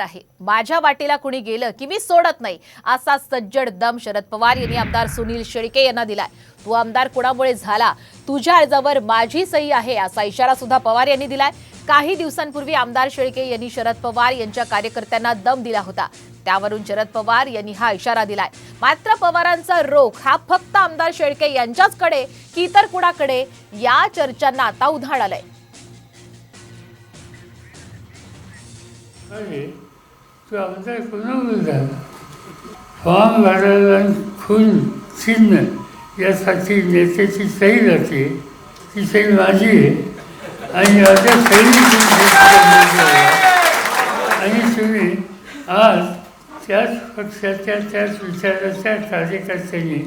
आमदार आहे. माझ्या वाटेला कुणी गेलं की मी सोडत नाही असा सज्जड दम शरद पवार यांनी आमदार सुनील शेळके यांना दिलाय. तू आमदार कुणामुळे झाला? तुझ्या अर्जावर माझी सही आहे असा इशारा सुद्धा पवार यांनी दिलाय. काही दिवसांपूर्वी आमदार शेळके यांनी शरद पवार यांच्या कार्यकर्त्यांना दम दिला होता. त्यावरून शरद पवार यांनी हा इशारा दिलाय. मात्र पवारांचा रोख हा फक्त आमदार शेळके यांच्याचकडे की इतर कुणाकडे? या चर्चांना आता उधाण आलंय. अरे तू आमदार कोणावर झाला फॉर्म खून चिन्ह यासाठी नेत्याची सही जाते ती सही माझी आहे आणि आता सही आणि तुम्ही आज त्याच पक्षाच्या त्याच विचाराच्या कार्यकर्त्यांनी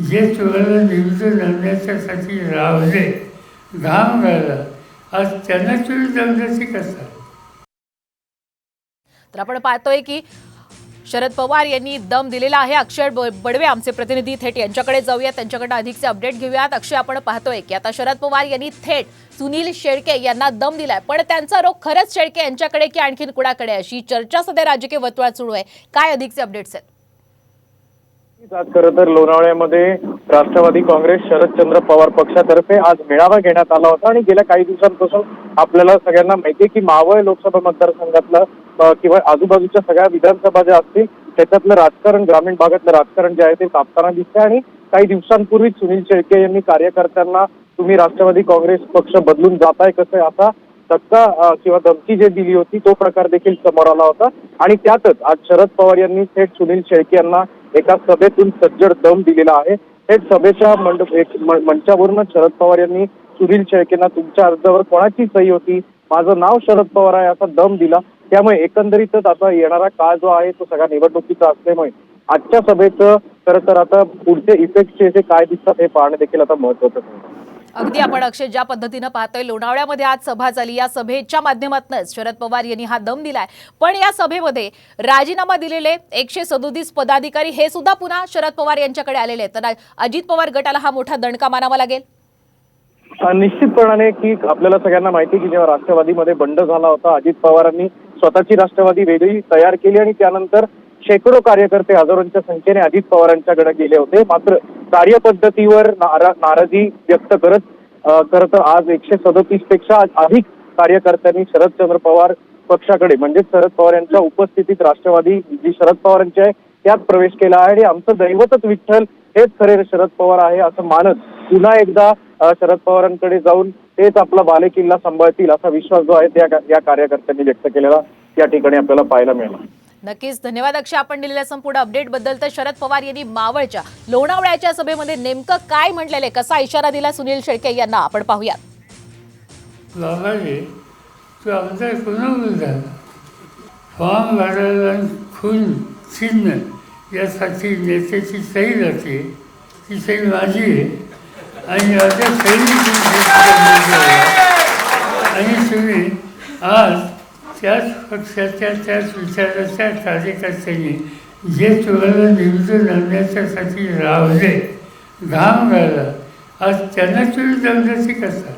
जे तुम्हाला निवडून आणण्याच्यासाठी रावले घाम घाला आज त्यांना तुम्ही दमदासी करता तर आपण पाहतोय की शरद पवार यांनी दम दिलेला आहे. अक्षय बडवे आमचे प्रतिनिधी थेट यांच्याकडे जाऊया त्यांच्याकडे अधिकचे अपडेट घेऊयात. अक्षय आपण पाहतोय की आता शरद पवार यांनी थेट सुनील शेळके यांना दम दिलाय. पण त्यांचा रोग खरंच शेळके यांच्याकडे की आणखीन कुणाकडे अशी चर्चा सध्या राजकीय वर्तुळात सुरू आहे. काय अधिकचे अपडेट्स आहेत? आज खरं तर लोणावळ्यामध्ये राष्ट्रवादी काँग्रेस शरदचंद्र पवार पक्षातर्फे आज मेळावा घेण्यात आला होता आणि गेल्या काही दिवसांपासून आपल्याला सगळ्यांना माहिती आहे की मावळ लोकसभा मतदारसंघातलं किंवा आजूबाजूच्या सगळ्या विधानसभा ज्या असतील त्याच्यातलं राजकारण ग्रामीण भागातलं राजकारण जे आहे ते तापताना दिसतंय आणि काही दिवसांपूर्वी सुनील शेळके यांनी कार्यकर्त्यांना तुम्ही राष्ट्रवादी काँग्रेस पक्ष बदलून जाताय कसं? आहे असा धक्का किंवा धमकी जे दिली होती तो प्रकार देखील समोर आला होता. आणि त्यातच आज शरद पवार यांनी थेट सुनील शेळके यांना एका सभेतून सज्जड दम दिलेला आहे. थेट सभेच्या मंडप मंचावरून शरद पवार यांनी सुनील शेळकेंना तुमच्या अर्जावर कोणाची सही होती? माझं नाव शरद पवार आहे असा दम दिला. त्यामुळे एकंदरीतच आता येणारा काळ जो आहे तो सगळा निवडणुकीचा असल्यामुळे आजच्या सभेचं खरं तर आता पुढचे इफेक्टचे जे काय दिसतात हे पाहणं देखील आता महत्वाचं अगदी आपण अक्षय ज्या पद्धतीनं पाहतोय लोणावळ्यामध्ये आज सभा झाली. या सभेच्या माध्यमातूनच शरद पवार यांनी हा दम दिलाय. पण या सभेमध्ये राजीनामा दिलेले एकशे सदोतीस पदाधिकारी हे सुद्धा पुन्हा शरद पवार यांच्याकडे आलेले आहेत. तर अजित पवार गटाला हा मोठा दणका मानावा लागेल. निश्चितपणाने की आपल्याला सगळ्यांना माहिती की जेव्हा राष्ट्रवादीमध्ये बंड झाला होता अजित पवारांनी स्वतःची राष्ट्रवादी वेगळी तयार केली आणि त्यानंतर शेकडो कार्यकर्ते हजारोंच्या संख्येने अजित पवारांच्याकडे गेले होते. मात्र कार्यपद्धतीवर नारा नाराजी व्यक्त करत अ, खरं तर आज एकशे सदतीसपेक्षा अधिक कार्यकर्त्यांनी शरदचंद्र पवार पक्षाकडे म्हणजे शरद पवार यांच्या उपस्थितीत राष्ट्रवादी जी शरद पवारांची आहे त्यात प्रवेश केला आहे. आणि आमचं दैवतच विठ्ठल हेच खरे शरद पवार आहे असं मानत पुन्हा एकदा शरद पवारांकडे जाऊन तेच आपला बालेकिल्ला सांभाळतील असा विश्वास जो आहे त्या या कार्यकर्त्यांनी व्यक्त केलेला या ठिकाणी आपल्याला पाहायला मिळाला. नक्कीच. धन्यवाद अक्षय. आपण दिलेल्या संपूर्ण अपडेटबद्दल तर शरद पवार यांनी मावळच्या लोणावळ्याच्या सभेमध्ये नेमकं काय म्हटलेलं आहे? कसा इशारा दिला सुनील शेळके यांना? आपण पाहूयात. तू फॉर्म भरायला खून चिन्ह यासाठी नेत्याची सही जाते. ती सही माझी आहे. आणि आता सही आणि तुम्ही आज त्याच पक्षाच्या त्याच विचाराच्या कार्यकर्त्यांनी जे तुम्हाला निवडून आणण्याच्यासाठी रावले घाम घाला. आज त्यांना तुम्ही दमदासी करता.